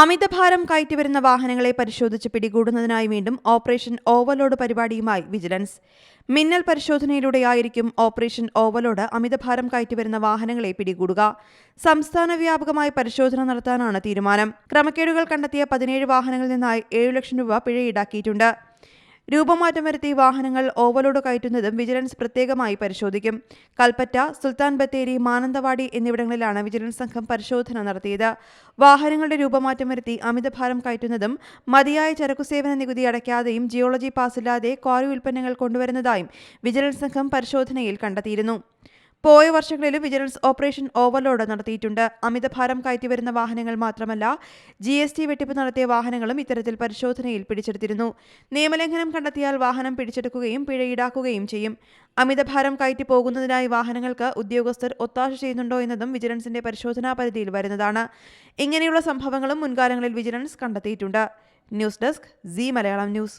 അമിതഭാരം കയറ്റിവരുന്ന വാഹനങ്ങളെ പരിശോധിച്ച് പിടികൂടുന്നതിനായി വീണ്ടും ഓപ്പറേഷൻ ഓവർലോഡ് പരിപാടിയുമായി വിജിലൻസ്. മിന്നൽ പരിശോധനയിലൂടെയായിരിക്കും ഓപ്പറേഷൻ ഓവർലോഡ് അമിതഭാരം കയറ്റിവരുന്ന വാഹനങ്ങളെ പിടികൂടുക. സംസ്ഥാന വ്യാപകമായി പരിശോധന നടത്താനാണ് തീരുമാനം. ക്രമക്കേടുകൾ കണ്ടെത്തിയ പതിനേഴ് വാഹനങ്ങളിൽ നിന്നായി ഏഴു ലക്ഷം രൂപ പിഴ ഈടാക്കിയിട്ടുണ്ട്. രൂപമാറ്റം വരുത്തി വാഹനങ്ങൾ ഓവർലോഡ് കയറ്റുന്നതും വിജിലൻസ് പ്രത്യേകമായി പരിശോധിക്കും. കൽപ്പറ്റ സുൽത്താൻ ബത്തേരി മാനന്തവാടി എന്നിവിടങ്ങളിലാണ് വിജിലൻസ് സംഘം പരിശോധന നടത്തിയത്. വാഹനങ്ങളുടെ രൂപമാറ്റം വരുത്തി അമിതഭാരം കയറ്റുന്നതും മതിയായ ചരക്കുസേവന നികുതി അടയ്ക്കാതെയും ജിയോളജി പാസില്ലാതെ ക്വാറി ഉൽപ്പന്നങ്ങൾ കൊണ്ടുവരുന്നതായും വിജിലൻസ് സംഘം പരിശോധനയിൽ കണ്ടെത്തിയിരുന്നു. പോയ വർഷങ്ങളിലും വിജിലൻസ് ഓപ്പറേഷൻ ഓവർലോഡ് നടത്തിയിട്ടുണ്ട്. അമിതഭാരം കയറ്റിവരുന്ന വാഹനങ്ങൾ മാത്രമല്ല ജി എസ് ടി വെട്ടിപ്പ് നടത്തിയ വാഹനങ്ങളും ഇത്തരത്തിൽ പരിശോധനയിൽ പിടിച്ചെടുത്തിരുന്നു. നിയമലംഘനം കണ്ടെത്തിയാൽ വാഹനം പിടിച്ചെടുക്കുകയും പിഴ ഈടാക്കുകയും ചെയ്യും. അമിതഭാരം കയറ്റി പോകുന്നതിനായി വാഹനങ്ങൾക്ക് ഉദ്യോഗസ്ഥർ ഒത്താശ ചെയ്യുന്നുണ്ടോ എന്നതും വിജിലൻസിന്റെ പരിശോധനാ പരിധിയിൽ വരുന്നതാണ്. ഇങ്ങനെയുള്ള സംഭവങ്ങളും മുൻകാലങ്ങളിൽ വിജിലൻസ് കണ്ടെത്തിയിട്ടുണ്ട്. News desk C Malayalam news.